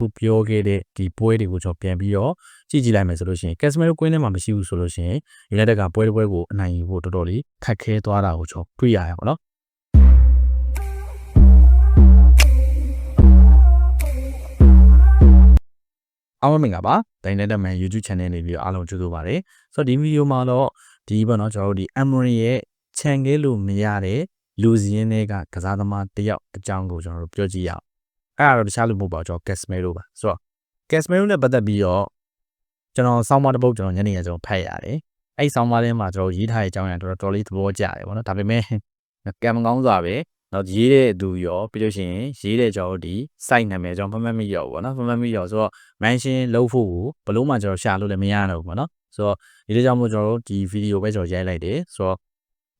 ခုပြောခဲ့တဲ့ဒီပွဲတွေကိုကျွန်တော်ပြန်ပြီးတော့ကြည့်ကြည့်လိုက်မယ်ဆိုလို့ရှိရင် Casemiro ကွင်းထဲမှာမရှိဘူးဆိုလို့ရှိရင် United ကပွဲတစ်ပွဲကိုအနိုင်ယူဖို့တော်တော်လေးခက်ခဲသွားတာကိုကျွန်တော်တွေ့ရရပါတော့အားမင်္ဂလာပါဒိုင်နက်တက်မန် YouTube channel နေပြီးတော့အားလုံးကြိုဆိုပါရစေဆိုတော့ဒီဗီဒီယိုမှာတော့ဒီပေါ့နော်ကျွန်တော်တို့ဒီ Emery ရဲ့ခြံခဲလို့မရတဲ့လူစည်းရင်းတွေကကစားသမားတစ်ယောက်အကြောင်းကိုကျွန်တော်တို့ပြောကြည့်ရအောင် အဲ့ဒါတော့တခြားလူမဟုတ်ပါဘူးကျွန်တော် Casemiro ပါဆိုတော့ Casemiro နဲ့ပတ်သက်ပြီးတော့ကျွန်တော်စောင်းမတစ်ပုတ်ကျွန်တော်ညနေရကျွန်တော်ဖတ်ရတယ်အဲ့စောင်းမထဲမှာကျွန်တော်ရေးထားတဲ့အကြောင်းအရာတော်တော်လေးသဘောကျတယ်ပေါ့နော်ဒါပေမဲ့ကံမကောင်းစွာပဲတော့ရေးတဲ့သူရောပြီးလို့ရှိရင်ရေးတဲ့ကျွန်တော်ဒီ site နာမည်ကျွန်တော်ဖတ်မှတ်မိရောပေါ့နော်ဖတ်မှတ်မိရောဆိုတော့ mention လုပ်ဖို့ကိုဘလို့မှကျွန်တော်ရှာလို့လည်းမရတော့ဘူးပေါ့နော်ဆိုတော့ဒီလိုကြောင့်မို့ကျွန်တော်တို့ဒီ video ပဲကျွန်တော်ရိုက်လိုက်တယ်ဆိုတော့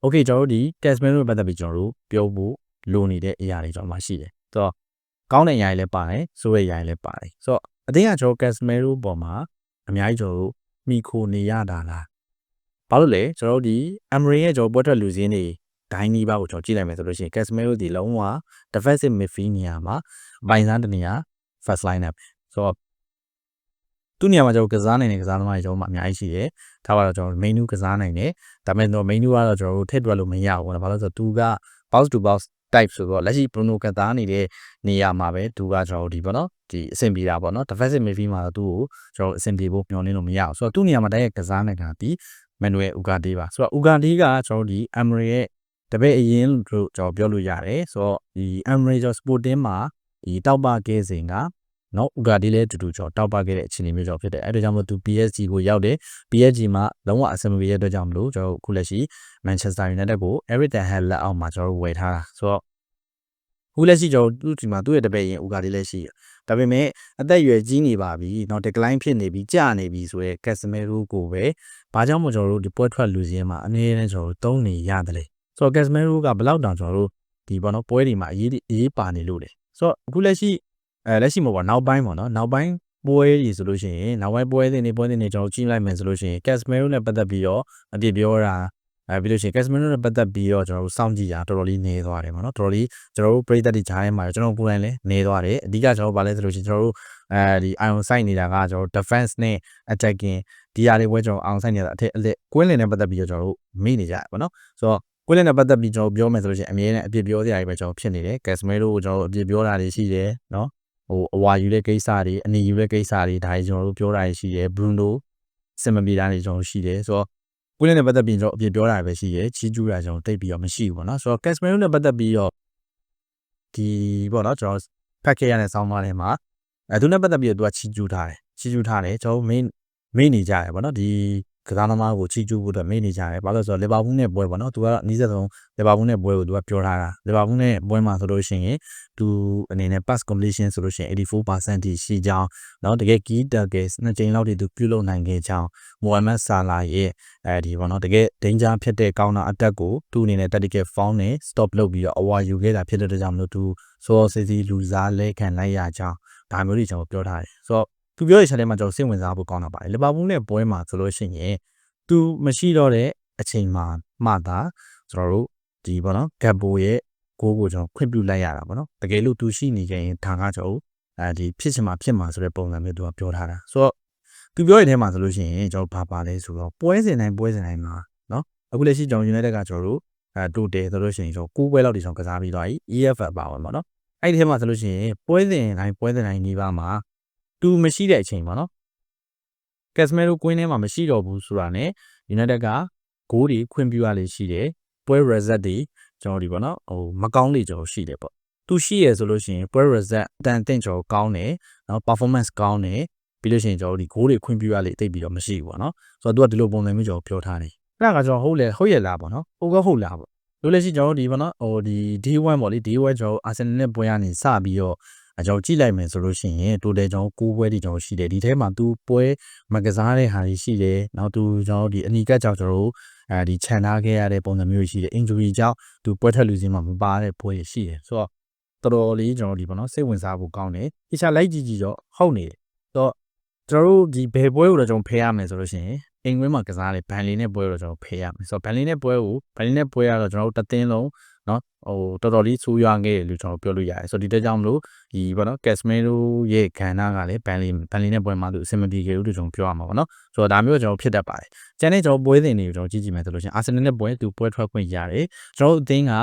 okay ကျွန်တော်တို့ဒီ Casemiro နဲ့ပတ်သက်ပြီးကျွန်တော်တို့ပြောဖို့လိုနေတဲ့အရာတွေကျွန်တော်မှရှိတယ်ဆိုတော့ ကောင်းတဲ့အရာတွေလည်းပါတယ်ဆိုးတဲ့အရာတွေလည်းပါတယ်ဆိုတော့အတင်းကကျွန်တော် Casemiro ပေါ်မှာအများကြီးကျွန်တော်တို့မိခိုနေရတာလားဘာလို့လဲကျွန်တော်တို့ဒီ Emery ရဲ့ကျွန်တော်ပွဲထွက်လူစင်းတွေဒိုင်းနီးပါးကိုကျွန်တော်ကြည့်လိုက်မယ်ဆိုလို့ရှိရင် Casemiro ဒီလုံးဝ defensive midfield နေရာမှာအပိုင်စားတနေရာ first line up ဆိုတော့သူ့နေရာမှာကျွန်တော်ကစားနိုင်တဲ့ကစားသမားတွေကျွန်တော်မှအများကြီးရှိတယ်။ဒါပါတော့ကျွန်တော် main ကစားနိုင်တယ်။ဒါပေမဲ့တော့ main ကတော့ကျွန်တော်တို့ထည့်တွက်လို့မရဘူးပေါ့နော်။ဘာလို့လဲဆိုတော့သူက box to box type ဆိုတော့လက်ရှိ Bruno ကစားနေတဲ့နေရာမှာပဲသူကကျွန်တော်ဒီပေါ့နော်ဒီအဆင်ပြေတာပေါ့နော် defensive midfield မှာတော့သူ့ကိုကျွန်တော်အဆင်ပြေဖို့မျှော်လင့်လို့မရဘူးဆိုတော့သူ့နေရာမှာတိုက်ရိုက်ကစားနိုင်တာဒီ Manuel Ugarte ပါဆိုတော့ Ugarte ကကျွန်တော်ဒီ Emery ရဲ့တပည့်အရင်လို့ကျွန်တော်ပြောလို့ရတယ်ဆိုတော့ဒီ Emery ကျော် Sporting မှာဒီတောက်ပကဲစဉ်က နော်ဥကာဒီလည်းတူတူကျော်တောက်ပခဲ့တဲ့အခြေအနေမျိုးကြောင့်ဖြစ်တယ်အဲ့ဒါကြောင့်မို့သူ PSG ကိုရောက်တယ် PSG မှာလုံးဝအဆင်မပြေတဲ့အတွက်ကြောင့်မလို့ကျွန်တော်ခုလက်ရှိ Manchester United ကို Eric Ten Hag လက်အောက်မှာကျွန်တော်ဝယ်ထားတာဆိုတော့ခုလက်ရှိကျွန်တော်သူ့ဒီမှာသူ့ရဲ့တပည့်ရင်ဥကာဒီလည်းရှိတယ်ဒါပေမဲ့အသက်အရွယ်ကြီးနေပါပြီเนาะ decline ဖြစ်နေပြီကြာနေပြီဆိုရဲ Casemiro ကိုပဲဘာကြောင့်မို့ကျွန်တော်တို့ဒီပွဲထွက်လူစင်းမှာအနေနဲ့ကျွန်တော်တို့တုံးနေရတယ်လေဆိုတော့ Casemiro ကဘယ်လောက်တောင်ကျွန်တော်တို့ဒီပေါ့နော်ပွဲတွေမှာအရေးအရေးပါနေလို့လေဆိုတော့အခုလက်ရှိ အဲလက်ရှိမှာပေါ့နောက်ပိုင်းပေါ့နော်နောက်ပိုင်းပွဲကြီးဆိုလို့ရှိရင်နောက်ပိုင်းပွဲစဉ်တွေပွဲစဉ်တွေကျွန်တော်ကြည့်လိုက်မယ်ဆိုလို့ရှိရင် Casemiro နဲ့ပတ်သက်ပြီးတော့အပြစ်ပြောတာအဲပြီးလို့ရှိရင် Casemiro နဲ့ပတ်သက်ပြီးတော့ကျွန်တော်တို့စောင့်ကြည့်ရတော်တော်လေးနေသွားတယ်ပေါ့နော်တော်တော်လေးကျွန်တော်တို့ပြည်သက်တွေဂျားထဲမှာကျွန်တော်ကိုယ်တိုင်လည်းနေသွားတယ်အဓိကကျွန်တော်ဗာလဲဆိုလို့ရှိရင်ကျွန်တော်တို့အဲဒီ ion site နေတာကကျွန်တော်တို့ defense နဲ့ attacking ဒီဟာတွေပွဲကျွန်တော် ion site နေတာအထက်အလက်ကွင်းလင်နဲ့ပတ်သက်ပြီးတော့ကျွန်တော်တို့မေ့နေကြတယ်ပေါ့နော်ဆိုတော့ကွင်းလင်နဲ့ပတ်သက်ပြီးကျွန်တော်ပြောမယ်ဆိုလို့ရှိရင်အမြဲတမ်းအပြစ်ပြောစရာတွေပဲကျွန်တော်ဖြစ်နေတယ် Casemiro ကိုကျွန်တော်တို့အပြစ်ပြောတာတွေရှိတယ်နော် ဟိုအဝါယူတဲ့ကိစ္စတွေအနေယူတဲ့ကိစ္စတွေဒါတွေကျွန်တော်တို့ပြောတာရှိတယ်ဘရူနိုစင်မပီတာတွေကျွန်တော်ရှိတယ်ဆိုတော့ကွင်းလင်းနဲ့ပတ်သက်ပြီးကျွန်တော်အပြစ်ပြောတာပဲရှိတယ်ချီးကျူးတာကျွန်တော်တိတ်ပြီးတော့မရှိဘူးပေါ့နော်ဆိုတော့ Casemiro နဲ့ပတ်သက်ပြီးတော့ဒီပေါ့နော်ကျွန်တော်ဖတ်ခဲ့ရတဲ့ဆောင်းပါးထဲမှာအဲသူနဲ့ပတ်သက်ပြီးတော့သူကချီးကျူးထားတယ်ချီးကျူးထားတယ်ကျွန်တော်မင်းမေ့နေကြတယ်ပေါ့နော်ဒီ ကစားသမားကိုချီးကျူးဖို့အတွက်မေ့နေကြတယ်။ဘာလို့လဲဆိုတော့လီဗာပူးနဲ့ပွဲပေါ့နော်။သူကအနည်းဆုံးလီဗာပူးနဲ့ပွဲကိုသူကပြောထားတာ။လီဗာပူးနဲ့ပွဲမှာဆိုလို့ရှိရင်သူအနေနဲ့ pass completion ဆိုလို့ရှိရင်84%တိရှိကြောင်းနော်တကယ် key targets နှစ်ကြိမ်လောက်တိသူပြုလုပ်နိုင်ခဲ့ကြောင်း Mohamed Salah ရဲ့အဲဒီပေါ့နော်တကယ် danger ဖြစ်တဲ့ counter attack ကိုသူအနေနဲ့ tactical foul နဲ့ stop လုပ်ပြီးတော့ award ယူခဲ့တာဖြစ်တဲ့အတွက်ကြောင့်မလို့သူစောစောစီစီလူစားလဲခံလိုက်ရကြောင်းဒါမျိုးတွေကျွန်တော်ပြောထားတယ်။ဆိုတော့ သူပြောတဲ့ချက်ထဲမှာကျွန်တော်စိတ်ဝင်စားဖို့ကောင်းတာပါတယ်လီဗာပူးနဲ့ပွဲမှာဆိုလို့ရှိရင်သူမရှိတော့တဲ့အချိန်မှာမှသာကျွန်တော်တို့ဒီပေါ့နော်ဂက်ဘိုရဲ့ကိုကိုကျွန်တော်ခွင့်ပြုလိုက်ရတာပေါ့နော်တကယ်လို့သူရှိနေခဲ့ရင်ဒါကကျွန်တော်အဲဒီဖြစ်ချင်မှဖြစ်မှာဆိုတဲ့ပုံစံမျိုးသူကပြောထားတာဆိုတော့သူပြောရတဲ့ထဲမှာဆိုလို့ရှိရင်ကျွန်တော်ဘာပါလဲဆိုတော့ပွဲစဉ်တိုင်းပွဲစဉ်တိုင်းမှာနော်အခုလက်ရှိကျွန်တော် United ကကျွန်တော်တို့အဲတိုတယ်ဆိုလို့ရှိရင်ကျွန်တော်9ပွဲလောက်တိကျွန်တော်ကစားပြီးသွားပြီ EFL ပါဝင်ပေါ့နော်အဲ့ဒီထဲမှာဆိုလို့ရှိရင်ပွဲစဉ်တိုင်းပွဲစဉ်တိုင်းဒီပါမှာ သူမရှိတဲ့အချိန်ပေါ့နော်ကက်စမဲရိုကွင်းထဲမှာမရှိတော့ဘူးဆိုတာ ਨੇ United ကဂိုးတွေခွင့်ပြုရလေရှိတယ်ပွဲ result တွေကျွန်တော်ဒီပေါ့နော်ဟိုမကောင်းလေကျွန်တော်ရှိတယ်ပေါ့သူရှိရဆိုလို့ရှိရင်ပွဲ result တန်တင့်ကျွန်တော်ကောင်းတယ်နော် performance ကောင်းတယ်ပြီးလို့ရှိရင်ကျွန်တော်ဒီဂိုးတွေခွင့်ပြုရလေတိတ်ပြီးတော့မရှိဘူးပေါ့နော်ဆိုတော့သူကဒီလိုပုံစံမျိုးကျွန်တော်ပြောထားတယ်အဲ့ဒါကကျွန်တော်ဟုတ်လေဟုတ်ရလားပေါ့နော်ဟုတ်ကဟုတ်လားပေါ့လို့လည်းရှိကျွန်တော်ဒီပေါ့နော်ဟိုဒီ D1 ပေါ့လေ D1 ကျွန်တော် Arsenal နဲ့ပွဲရနေစပြီးတော့ အကြောင်းကြည့်လိုက်မယ်ဆိုလို့ရှိရင်တိုတယ်ကျွန်တော်9ပွဲတိကျွန်တော်ရှိတယ်ဒီထဲမှာသူပွဲမကစားတဲ့ဟာတွေရှိတယ်နောက်သူကျွန်တော်ဒီအနီကတ်ကြောင့်ကျွန်တော်အဲဒီခြံထားခဲ့ရတဲ့ပုံစံမျိုးရှိတယ် injury ကြောင့်သူပွဲထက်လူစင်းမှာမပါတဲ့ပွဲရှိတယ်ဆိုတော့တော်တော်လေးကျွန်တော်ဒီပေါ့နော်စိတ်ဝင်စားဖို့ကောင်းတယ်တခြားလိုက်ကြည့်ကြည့်တော့ဟုတ်နေတယ်ဆိုတော့ကျွန်တော်တို့ဒီဘယ်ပွဲကိုတော့ကျွန်တော်ဖယ်ရမယ်ဆိုလို့ရှိရင်အင်္ဂလိပ်မှာကစားတယ်ဘန်လီနဲ့ပွဲကိုတော့ကျွန်တော်ဖယ်ရမယ်ဆိုတော့ဘန်လီနဲ့ပွဲကိုဘန်လီနဲ့ပွဲကတော့ကျွန်တော်တို့တသင်းလုံး နော်ဟိုတော်တော်လေးဆိုးရွားခဲ့တယ်လို့ကျွန်တော်ပြောလို့ရတယ်ဆိုတော့ဒီတက်ကြောင့်မလို့ဒီပေါ့နော် Casemiro ရဲ့ခန္ဓာကလည်း Burnley Burnley နဲ့ပွဲမှာသူအဆင်မပြေခဲ့ဘူးလို့ကျွန်တော်ပြောရမှာပေါ့နော်ဆိုတော့ဒါမျိုးကျွန်တော်ဖြစ်တတ်ပါတယ်ကျန်တဲ့ကျွန်တော်ပွဲစဉ်တွေကိုကျွန်တော်ကြည့်ကြည့်မယ်ဆိုလို့ရှိရင် Arsenal နဲ့ပွဲသူပွဲထွက်ခွင့်ရတယ်ကျွန်တော်တို့အသင်းက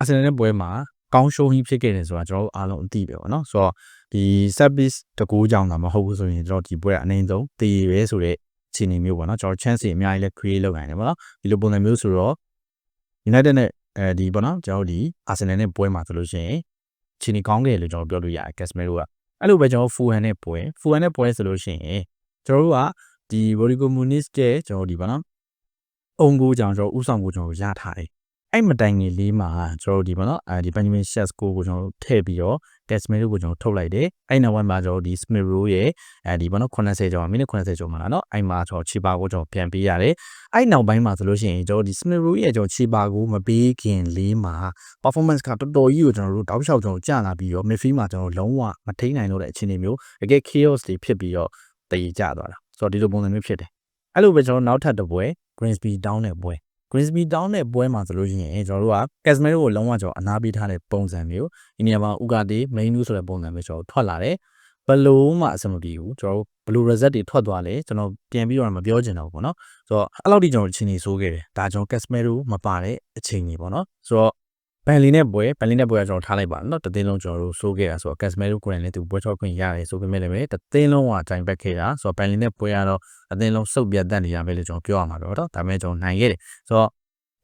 Arsenal နဲ့ပွဲမှာကောင်းရှုံးကြီးဖြစ်ခဲ့တယ်ဆိုတာကျွန်တော်တို့အားလုံးအသိပဲပေါ့နော်ဆိုတော့ဒီ service တကူကြောင့်တာမဟုတ်ဘူးဆိုရင်ကျွန်တော်ဒီပွဲကအနိုင်ဆုံးတည်ရဲဆိုတဲ့အခြေအနေမျိုးပေါ့နော်ကျွန်တော် chance တွေအများကြီးလဲ create လုပ်နိုင်တယ်ပေါ့နော်ဒီလိုပုံစံမျိုးဆိုတော့ United နဲ့ အဲဒီပေါ့နော်ကျွန်တော်တို့ဒီ Arsenal နဲ့ပွဲမှာဆိုလို့ရှိရင်ခြေနေကောင်းခဲ့တယ်လို့ကျွန်တော်ပြောလို့ရတယ် Casemiro ကအဲ့လိုပဲကျွန်တော် Fulham နဲ့ပွဲ Fulham နဲ့ပွဲဆိုလို့ရှိရင်ကျွန်တော်တို့ကဒီ Rodrigo Muniz တဲ့ကျွန်တော်ဒီပေါ့နော်အုံကိုကြောင့်ကျွန်တော်ဥဆောင်ကိုကျွန်တော်ရထားတယ် အဲ့မတိုင်ခင်လေးမှာကျွန်တော်တို့ဒီပေါ့နော်အဲဒီ Benjamin Shesko ကိုကျွန်တော်တို့ထည့်ပြီးတော့ Casemiro ကိုကျွန်တော်ထုတ်လိုက်တယ်အဲ့နောက်ပိုင်းမှာကျွန်တော်တို့ဒီ Smith Rowe ရဲ့အဲဒီပေါ့နော်80ကျော်မိနစ်80ကျော်မှာနော်အဲ့မှာကျွန်တော်ချီပါကိုကျွန်တော်ပြန်ပေးရတယ်အဲ့နောက်ပိုင်းမှာဆိုလို့ရှိရင်ကျွန်တော်ဒီ Smith Rowe ရဲ့ကျွန်တော်ချီပါကိုမပေးခင်လေးမှာ performance ကတော်တော်ကြီးကိုကျွန်တော်တို့တောက်လျှောက်ကျွန်တော်ကျလာပြီးတော့ midfield မှာကျွန်တော်လုံးဝမထိနိုင်တော့တဲ့အခြေအနေမျိုးတကယ် chaos တွေဖြစ်ပြီးတော့တည်ကျသွားတာဆိုတော့ဒီလိုပုံစံမျိုးဖြစ်တယ်အဲ့လိုပဲကျွန်တော်နောက်ထပ်တစ်ပွဲ Greensby Down တဲ့ပွဲ Grimsby Town နဲ့ပွဲမှာဆိုလို့ရှိရင်ကျွန်တော်တို့က Casemiro ကိုလုံးဝကျွန်တော်အနာပေးထားတဲ့ပုံစံမျိုးဒီနေရာမှာ Ugarte main ဆိုတဲ့ပုံစံမျိုးကျွန်တော်ထွက်လာတယ်ဘလို့မှအဆင်မပြေဘူးကျွန်တော်တို့ဘလို့ result တွေထွက်သွားလဲကျွန်တော်ပြန်ပြီးတော့မပြောချင်တော့ဘူးပေါ့နော်ဆိုတော့အဲ့လောက်ထိကျွန်တော်အချိန်ကြီးစိုးခဲ့တယ်ဒါကျွန်တော် Casemiro မပါတဲ့အချိန်ကြီးပေါ့နော်ဆိုတော့ ဘန်လီနဲ့ပွဲဘန်လီနဲ့ပွဲကကျွန်တော်ထားလိုက်ပါနော်တသိန်းလုံးကျွန်တော်တို့စိုးခဲ့တာဆိုတော့ Casemiro ကိုယ်တိုင်လည်းသူပွဲချောခွင့်ရတယ်ဆိုပေမဲ့လည်းတသိန်းလုံးကတိုင်ဘက်ခဲ့တာဆိုတော့ဘန်လီနဲ့ပွဲကတော့အသိန်းလုံးစုပ်ပြတ်တက်နေရမယ်လို့ကျွန်တော်ပြောရမှာပဲပေါ့နော်ဒါပေမဲ့ကျွန်တော်နိုင်ခဲ့တယ်ဆိုတော့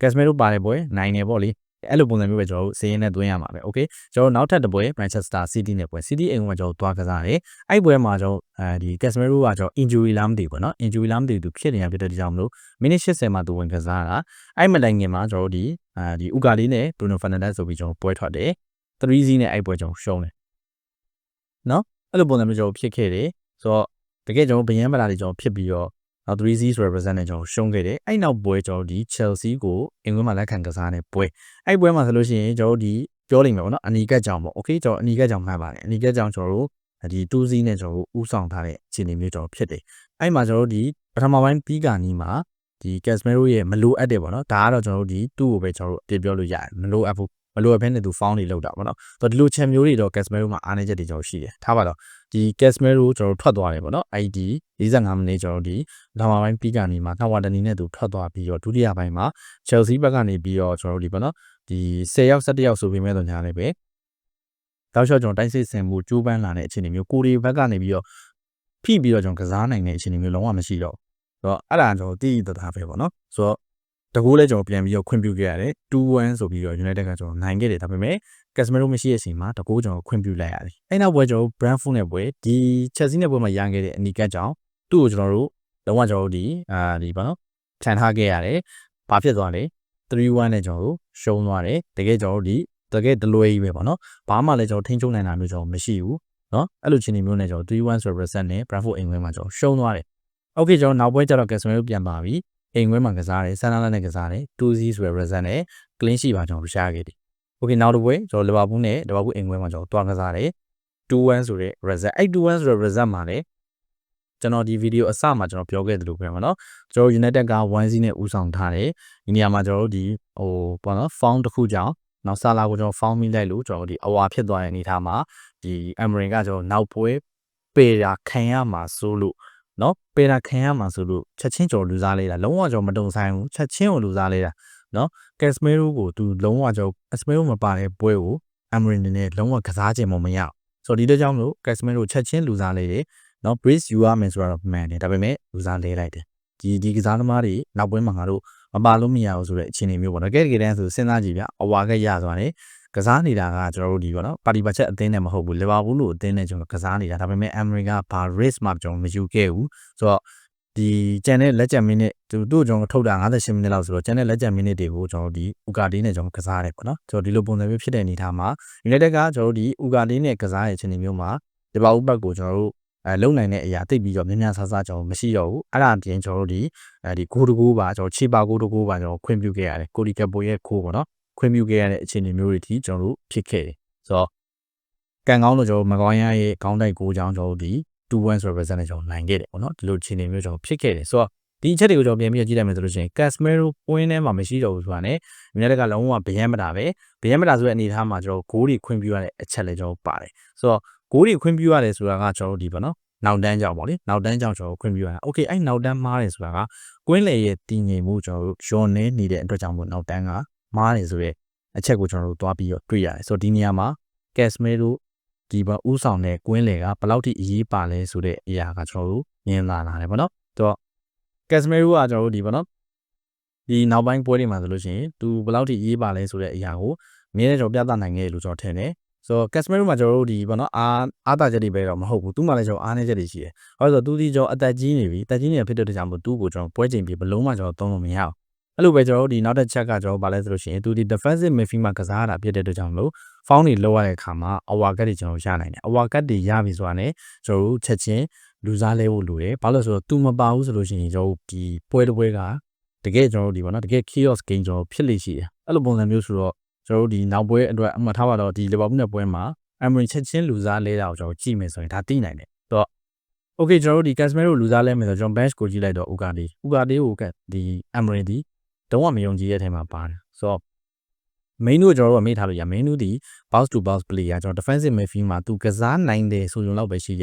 Casemiro ပါတဲ့ပွဲနိုင်တယ်ပေါ့လေ အဲ့လိုပုံစံမျိုးပဲကျွန်တော်တို့စီးရင်နဲ့သွင်းရမှာပဲโอเคကျွန်တော်နောက်ထပ်တစ်ပွဲ Manchester City နဲ့ပွဲ City အိမ်ကကျွန်တော်သွားကစားတယ်အဲ့ပွဲမှာကျွန်တော်အဲဒီ Casemiro ကကျွန်တော် injury လားမသိဘူးเนาะ injury လားမသိဘူးသူဖြစ်နေတာဖြစ်တဲ့ကြောင့်မလို့မိနစ်80မှာသူဝင်ကစားတာအဲ့မတိုင်ခင်မှာကျွန်တော်တို့ဒီအဲဒီ Ugali နဲ့ Bruno Fernandes ဆိုပြီးကျွန်တော်ပွဲထွက်တယ်3-0နဲ့အဲ့ပွဲကျွန်တော်ရှုံးတယ်เนาะအဲ့လိုပုံစံမျိုးကျွန်တော်ဖြစ်ခဲ့တယ်ဆိုတော့တကယ်ကျွန်တော်ဗယန်းပလာတွေကျွန်တော်ဖြစ်ပြီးတော့ နောက် 3C ဆိုတဲ့ represent နဲ့ကျွန်တော်ရှုံးခဲ့တယ်အဲ့နောက်ပွဲကျွန်တော်ဒီ Chelsea ကိုအင်္ဂလိပ်မှာလက်ခံကစားတဲ့ပွဲအဲ့ပွဲမှာဆိုလို့ရှိရင်ကျွန်တော်ဒီပြောလိမ့်မယ်ပေါ့နော်အနီကတ်ကြောင်ပေါ့ okay ကျွန်တော်အနီကတ်ကြောင်မှတ်ပါတယ်အနီကတ်ကြောင်ကျွန်တော်တို့ဒီ 2C နဲ့ကျွန်တော်တို့ဥဆောင်ထားတဲ့အခြေအနေမျိုးကျွန်တော်ဖြစ်တယ်အဲ့မှာကျွန်တော်တို့ဒီပထမပိုင်းပြီးကာနီးမှာဒီ Casemiro ရဲ့မလိုအပ်တယ်ပေါ့နော်ဒါကတော့ကျွန်တော်တို့ဒီသူ့ကိုပဲကျွန်တော်တို့အတည်ပြောလို့ရတယ်မလိုအပ်ဘူး မလိုအပ်ဘဲနဲ့သူ found တွေလောက်တာပေါ့နော်ဆိုတော့ဒီလိုချက်မျိုးတွေတော့ Casemiro မှာအားနည်းချက်တွေကျွန်တော်ရှိတယ်ထားပါတော့ဒီ Casemiro ကျွန်တော်ထွက်သွားတယ်ပေါ့နော် ID 45မိနစ်ကျွန်တော်ဒီဒါမှပိုင်းပြီးကနေမှာနောက်ဝါတနီနဲ့သူထွက်သွားပြီးတော့ဒုတိယပိုင်းမှာ Chelsea ဘက်ကနေပြီးတော့ကျွန်တော်တို့ဒီပေါ့နော်ဒီ10ယောက်17ယောက်ဆိုပေမဲ့တော့ညာလည်းပဲတောက်လျှောက်ကျွန်တော်တိုက်စစ်ဆင်မှုကြိုးပမ်းလာတဲ့အခြေအနေမျိုးကိုရီဘက်ကနေပြီးတော့ဖိပြီးတော့ကျွန်တော်ကစားနိုင်တဲ့အခြေအနေမျိုးလုံးဝမရှိတော့ဆိုတော့အဲ့ဒါကျွန်တော်တည်တည်သားပဲပေါ့နော်ဆိုတော့ တကူလည်းကျွန်တော်ပြန်ပြီးတော့ခွင့်ပြုခဲ့ရတယ်2-1ဆိုပြီးတော့ United ကကျွန်တော်နိုင်ခဲ့တယ်ဒါပေမဲ့ Casemiro မရှိတဲ့အချိန်မှာတကူကျွန်တော်ခွင့်ပြုလိုက်ရတယ်အဲ့နောက်ပွဲကျွန်တော် Brentford နဲ့ပွဲဒီ Chelsea နဲ့ပွဲမှာရခဲ့တဲ့အနီးကပ်ကြောင့်သူ့ကိုကျွန်တော်တို့လုံးဝကျွန်တော်တို့ဒီအာဒီဘာနော်ထန်ထားခဲ့ရတယ်ဘာဖြစ်သွားလဲ3-1နဲ့ကျွန်တော်တို့ရှုံးသွားတယ်တကယ်ကျွန်တော်တို့ဒီတကယ်တလွဲကြီးပဲပေါ့နော်ဘာမှလည်းကျွန်တော်ထိန်းချုပ်နိုင်တာမျိုးကျွန်တော်မရှိဘူးနော်အဲ့လိုချင်းနေမျိုးနဲ့ကျွန်တော်3-1ဆိုတဲ့ result နဲ့ Brentford အိမ်ဝင်မှာကျွန်တော်ရှုံးသွားတယ် okay ကျွန်တော်နောက်ပွဲကျတော့ Casemiro ပြန်ပါပြီ အိမ်ခွဲမှာကစားတယ်ဆန်နာလက်နဲ့ကစားတယ်2-0ဆိုတဲ့ result နဲ့ clean sheet ပါကျွန်တော်ရှာခဲ့တယ်။ Okay နောက်တစ်ပွဲကျွန်တော်လီဗာပူးနဲ့လီဗာပူးအိမ်ခွဲမှာကျွန်တော်တွားကစားတယ်2-1ဆိုတဲ့ result အဲ့2-1ဆိုတဲ့ result မှာလည်းကျွန်တော်ဒီဗီဒီယိုအစမှာကျွန်တော်ပြောခဲ့သလိုပဲပေါ့နော်ကျွန်တော် United က1-0နဲ့ဦးဆောင်ထားတယ်ဒီနေရာမှာကျွန်တော်တို့ဒီဟိုပေါ့နော် found တစ်ခုကြောင့်နောက်ဆာလာကိုကျွန်တော် found မိလိုက်လို့ကျွန်တော်ဒီအဝါဖြစ်သွားတဲ့အနေထားမှာဒီ Emery ကကျွန်တော်နောက်ပွဲပေတာခံရမှာစိုးလို့ နော်ပေတာခံရမှာဆိုလို့ချက်ချင်းကြော်လူစားလေးတာလုံးဝကြော်မတုံဆိုင်ဘူးချက်ချင်းကိုလူစားလေးတာနော်ကက်စမဲရိုကိုသူလုံးဝကြော်ကက်စမဲရိုမပါတဲ့ပွဲကိုအမရင်နဲ့လုံးဝကစားခြင်းမမရဆိုတော့ဒီတကြောင်လို့ကက်စမဲရိုချက်ချင်းလူစားလေးတယ်နော် brace ယူရမယ်ဆိုတော့မှန်တယ်ဒါပေမဲ့လူစားလဲလိုက်တယ်ဒီဒီကစားသမားတွေနောက်ပွဲမှာငါတို့မပါလို့မရဘူးဆိုတဲ့အခြေအနေမျိုးပေါ့နော်ကဲတကယ်တမ်းဆိုစဉ်းစားကြည့်ဗျအဝါကရသွားတယ် ကစားနေတာကကျွန်တော်တို့ဒီပေါ့နော်ပါတီဘတ်ချက်အသင်းနဲ့မဟုတ်ဘူးလီဗာပူးလိုအသင်းနဲ့ကျွန်တော်ကစားနေတာဒါပေမဲ့အမေရိကဘာ race မှကျွန်တော်မယူခဲ့ဘူးဆိုတော့ဒီကျန်တဲ့လက်ကျန်မိနစ်သူတို့ကျွန်တော်ထုတ်တာ58မိနစ်လောက်ဆိုတော့ကျန်တဲ့လက်ကျန်မိနစ်တွေကိုကျွန်တော်ဒီဥကာဒီနဲ့ကျွန်တော်ကစားရတယ်ပေါ့နော်ကျွန်တော်ဒီလိုပုံစံမျိုးဖြစ်တဲ့အနေအထားမှာ United ကကျွန်တော်ဒီဥကာဒီနဲ့ကစားရဲ့အခြေအနေမျိုးမှာလီဗာပူးဘက်ကိုကျွန်တော်တို့အဲလုံနိုင်တဲ့အရာတိတ်ပြီးတော့များများဆဆကျွန်တော်မရှိတော့ဘူးအဲ့ဒါအပြင်ကျွန်တော်တို့ဒီအဲဒီဂိုးတကူပါကျွန်တော်ခြေပါဂိုးတကူပါကျွန်တော်ခွင့်ပြုခဲ့ရတယ်ကိုဒီကပိုရဲ့ခိုးပေါ့နော် ခွင့်ပြုခဲ့ရတဲ့အခြေအနေမျိုးတွေထိကျွန်တော်တို့ဖြစ်ခဲ့တယ်ဆိုတော့ကံကောင်းလို့ကျွန်တော်မကောင်းရရဲ့ခေါင်းတိုက်ကိုကြောင်းကျွန်တော်တို့ဒီ2-1ဆိုတဲ့ result နဲ့ကျွန်တော်နိုင်ခဲ့တယ်ပေါ့နော်ဒီလိုအခြေအနေမျိုးကျွန်တော်ဖြစ်ခဲ့တယ်ဆိုတော့ဒီအချက်တွေကိုကျွန်တော်ပြန်ပြီးကြည့်လိုက်မယ်ဆိုလို့ရှိရင် Casemiro ပွင်းထဲမှာမရှိတော့ဘူးဆိုတာ ਨੇ အများတကလုံးဝဗျမ်းမတာပဲဗျမ်းမတာဆိုတဲ့အနေအထားမှာကျွန်တော်ဂိုးတွေခွင့်ပြုရတဲ့အချက်လည်းကျွန်တော်ပါတယ်ဆိုတော့ဂိုးတွေခွင့်ပြုရတယ်ဆိုတာကကျွန်တော်တို့ဒီပေါ့နော်နောက်တန်းကြောင့်ပေါ့လေနောက်တန်းကြောင့်ကျွန်တော်ခွင့်ပြုရတာ Okay အဲ့နောက်တန်းမှားတယ်ဆိုတာကကွင်းလေရဲ့တည်ငြိမ်မှုကျွန်တော်တို့ညှော်နေနေတဲ့အတွက်ကြောင့်မို့နောက်တန်းက မားတယ်ဆိုတဲ့အချက်ကိုကျွန်တော်တို့သွားပြီးတော့တွေ့ရတယ်ဆိုတော့ဒီနေရာမှာ Casemiro ဒီပါဥဆောင်တဲ့ကွင်းလေကဘယ်လောက်ထိအရေးပါလဲဆိုတဲ့အရာကကျွန်တော်တို့မြင်လာလာတယ်ပေါ့နော်ဆိုတော့ Casemiro ကကျွန်တော်တို့ဒီပေါ့နော်ဒီနောက်ပိုင်းပွဲတွေမှာဆိုလို့ရှိရင်သူဘယ်လောက်ထိအရေးပါလဲဆိုတဲ့အရာကိုအမြဲတမ်းကျွန်တော်ပြသနိုင်ခဲ့လို့ကျွန်တော်ထင်တယ်ဆိုတော့ Casemiro မှာကျွန်တော်တို့ဒီပေါ့နော်အားအားတာချက်တွေပဲတော့မဟုတ်ဘူးသူ့မှာလည်းကျွန်တော်အားနေချက်တွေရှိတယ်။ဟုတ်ဆိုတော့သူဒီကျွန်တော်အသက်ကြီးနေပြီအသက်ကြီးနေတဲ့ဖြစ်တဲ့ကြောင့်မို့သူ့ကိုကျွန်တော်ပွဲချိန်ပြီးဘလုံးမှကျွန်တော်သုံးလို့မရအောင်။ အဲ့လိုပဲကျွန်တော်တို့ဒီနောက်တစ်ချက်ကကျွန်တော်ဗာလဲဆိုလို့ရှိရင်သူဒီ defensive midfield မှာကစားရတာဖြစ်တဲ့အတွက်ကြောင့်မလို့ foul တွေလောက်ရတဲ့အခါမှာ hour cut တွေကျွန်တော်ရနိုင်တယ်။ hour cut တွေရပြီဆိုတာ ਨੇ ကျွန်တော်တို့ချက်ချင်းလူစားလဲဖို့လိုတယ်။ဘာလို့လဲဆိုတော့ तू မပါဘူးဆိုလို့ရှိရင်ကျွန်တော်တို့ဒီပွဲတစ်ပွဲကတကယ်ကျွန်တော်တို့ဒီပေါ့နော်တကယ် chaos game ကျွန်တော်ဖြစ်လိမ့်ရှိတယ်။အဲ့လိုပုံစံမျိုးဆိုတော့ကျွန်တော်တို့ဒီနောက်ပွဲအတွက်အမှတ်ထားပါတော့ဒီ Liverpool နဲ့ပွဲမှာ Emery ချက်ချင်းလူစားလဲတာကိုကျွန်တော်ကြည့်မယ်ဆိုရင်ဒါသိနိုင်တယ်။ဆိုတော့ okay ကျွန်တော်တို့ဒီ Casemiro လူစားလဲမယ်ဆိုတော့ကျွန်တော် bench ကိုကြည့်လိုက်တော့ Ugarte Ugarte ကိုကဒီ Emery ဒီ တော့မယုံကြည်တဲ့အထက်မှာပါတယ်။ဆိုတော့ main ကိုကျွန်တော်တို့ကမေ့ထားလို့ရ main ဒီ box to box player ကျွန်တော် defensive midfield မှာသူကစားနိုင်တယ်ဆိုရင်တော့ပဲရှိ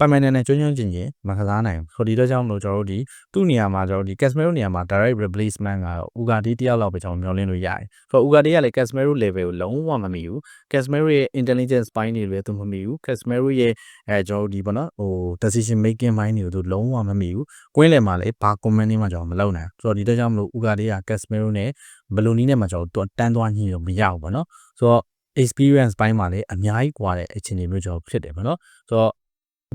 ပိုင်မန်နဲ့ကျွမ်းကျွမ်းကျင်ကျင်မကစားနိုင်ဘူးဆိုဒီတော့ကြောင့်မလို့ကျွန်တော်တို့ဒီသူ့နေရာမှာကျွန်တော်တို့ဒီ Casemiro နေရာမှာ direct replacement ကဥကာဒီတယောက်လောက်ပဲကျွန်တော်မျှော်လင့်လို့ရတယ်ဆိုတော့ဥကာဒီကလည်း Casemiro level ကိုလုံးဝမမီဘူး Casemiro ရဲ့ intelligence ပိုင်းတွေလည်းသူမမီဘူး Casemiro ရဲ့အဲကျွန်တော်တို့ဒီပေါ့နော်ဟို decision making ပိုင်းတွေကိုသူလုံးဝမမီဘူးကွင်းလယ်မှာလည်းဘာ comment တွေမှကျွန်တော်မလုပ်နိုင်ဆိုတော့ဒီတော့ကြောင့်မလို့ဥကာဒီက Casemiro နဲ့ဘယ်လိုနည်းနဲ့မှကျွန်တော်တန်းသွားညှိလို့မရဘူးပေါ့နော်ဆိုတော့ experience ပိုင်းမှာလည်းအများကြီးကွာတဲ့အခြေအနေမျိုးကျွန်တော်ဖြစ်တယ်ပေါ့နော်ဆိုတော့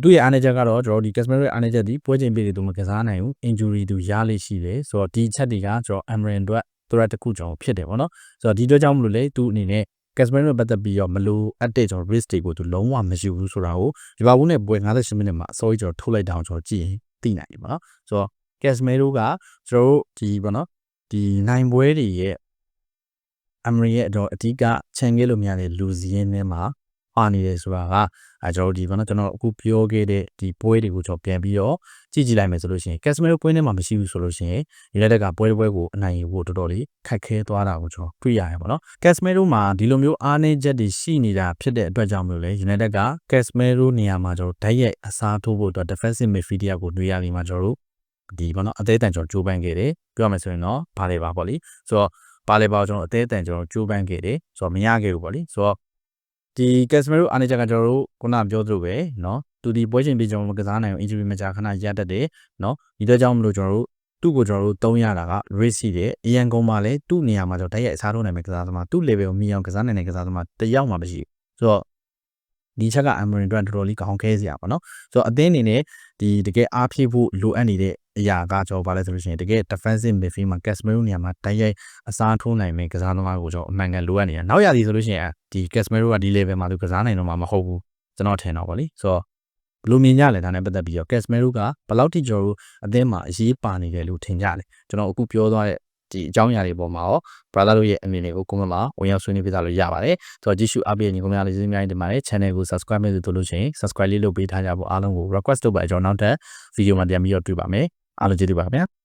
သူ့ရဲ့အားနည်းချက်ကတော့ကျွန်တော်ဒီ Casemiro ရဲ့အားနည်းချက်ဒီပွဲချိန်ပြည့်တွေသူမကစားနိုင်ဘူး injury သူရလိမ့်ရှိတယ်ဆိုတော့ဒီချက်တွေကကျွန်တော် Amarin အတွက် threat တစ်ခုကျွန်တော်ဖြစ်တယ်ပေါ့နော်ဆိုတော့ဒီအတွက်ကြောင့်မလို့လေသူအနေနဲ့ Casemiro နဲ့ပတ်သက်ပြီးတော့မလိုအပ်တဲ့ကျွန်တော် risk တွေကိုသူလုံးဝမရှိဘူးဆိုတာကိုဒီပါဘူးနဲ့ပွဲ58မိနစ်မှာအစောကြီးကျွန်တော်ထုတ်လိုက်တာအောင်ကျွန်တော်ကြည့်ရင်သိနိုင်ပြီပေါ့နော်ဆိုတော့ Casemiro ကကျွန်တော်တို့ဒီပေါ့နော်ဒီနိုင်ပွဲတွေရဲ့ Emery ရဲ့အတော့အဓိကချန်ခဲ့လို့မရတဲ့လူစည်းရင်းထဲမှာ ပါနေတယ်ဆိုတာကအဲကျွန်တော်ဒီဘာလို့ကျွန်တော်အခုပြောခဲ့တဲ့ဒီပွဲတွေကိုကျွန်တော်ပြန်ပြီးတော့ကြည့်ကြည့်လိုက်မယ်ဆိုလို့ရှိရင် Casemiro ပွဲထဲမှာမရှိဘူးဆိုလို့ရှိရင် United ကပွဲတစ်ပွဲကိုအနိုင်ယူဖို့တော်တော်လေးခက်ခဲသွားတာကိုကျွန်တော်တွေ့ရတယ်ပေါ့နော် Casemiro မှာဒီလိုမျိုးအားနည်းချက်တွေရှိနေတာဖြစ်တဲ့အတွက်ကြောင့်မလို့လေ United က Casemiro နေရာမှာကျွန်တော်ဓာတ်ရိုက်အစားထိုးဖို့အတွက် defensive midfielder ကိုတွေးရပြီးမှကျွန်တော်တို့ဒီပေါ့နော်အသေးတန်ကျွန်တော်ကြိုးပမ်းခဲ့တယ်ပြောရမယ်ဆိုရင်တော့ဘာလဲပါပေါ့လीဆိုတော့ပါလေပါကျွန်တော်အသေးအတန်ကျွန်တော်ကြိုးပမ်းခဲ့တယ်ဆိုတော့မရခဲ့ဘူးပေါ့လीဆိုတော့ ဒီ Casemiro အားနေချက်ကကျွန်တော်တို့ခုနပြောသလိုပဲเนาะသူဒီပွဲချိန်ပြီးကျွန်တော်မကစားနိုင်ဘူး injury မကြာခဏရတတ်တယ်เนาะဒီတော့ကြောင့်မလို့ကျွန်တော်တို့သူ့ကိုကျွန်တော်တို့တုံးရတာက risk ရှိတယ်အရန်ကုန်းမှာလည်းသူ့နေရာမှာကျွန်တော်တိုက်ရိုက်အစားထိုးနိုင်မယ့်ကစားသမားသူ့ level ကိုမြင်အောင်ကစားနိုင်တဲ့ကစားသမားတယောက်မှမရှိဘူးဆိုတော့ဒီချက်က Amarin အတွက်တော်တော်လေးကောင်းခဲစရာပေါ့နော်ဆိုတော့အသင်းအနေနဲ့ဒီတကယ်အားဖြည့်ဖို့လိုအပ်နေတဲ့အရာကကျွန်တော်ဗာလဲဆိုလို့ရှိရင်တကယ် defensive midfield မှာ Casemiro နေရာမှာတိုက်ရိုက်အစားထိုးနိုင်မယ့်ကစားသမားကိုကျွန်တော်အမှန်ကန်လိုအပ်နေတာနောက်ရသည်ဆိုလို့ရှိရင် ဒီ Casemiro ကဒီ level မှာသူကစားနိုင်တော့မှာမဟုတ်ဘူးကျွန်တော်ထင်တော့ဗောလေဆိုတော့ဘလို့မြင်ကြလဲဒါနဲ့ပတ်သက်ပြီးတော့ Casemiro ကဘယ်လောက်ထိကျွန်တော်တို့အသင်းမှာအရေးပါနေတယ်လို့ထင်ကြလဲကျွန်တော်အခုပြောသွားတဲ့ဒီအကြောင်းအရာတွေပေါ်မှာရော brother တို့ရဲ့အမြင်တွေကို comment မှာဝင်ရောက်ဆွေးနွေးပြသလို့ရပါတယ်ဆိုတော့ကြည့်ရှုအားပေးနေကြများလေးစီးများတင်ပါတယ် channel ကို subscribe လုပ်လို့လို့ရှိရင် subscribe လေးလုပ်ပေးထားကြဖို့အားလုံးကို request လုပ်ပါအကြောင်းနောက်ထပ် video မှာပြန်ပြီးတော့တွေ့ပါမယ်အားလုံးကျေးဇူးပါခင်ဗျာ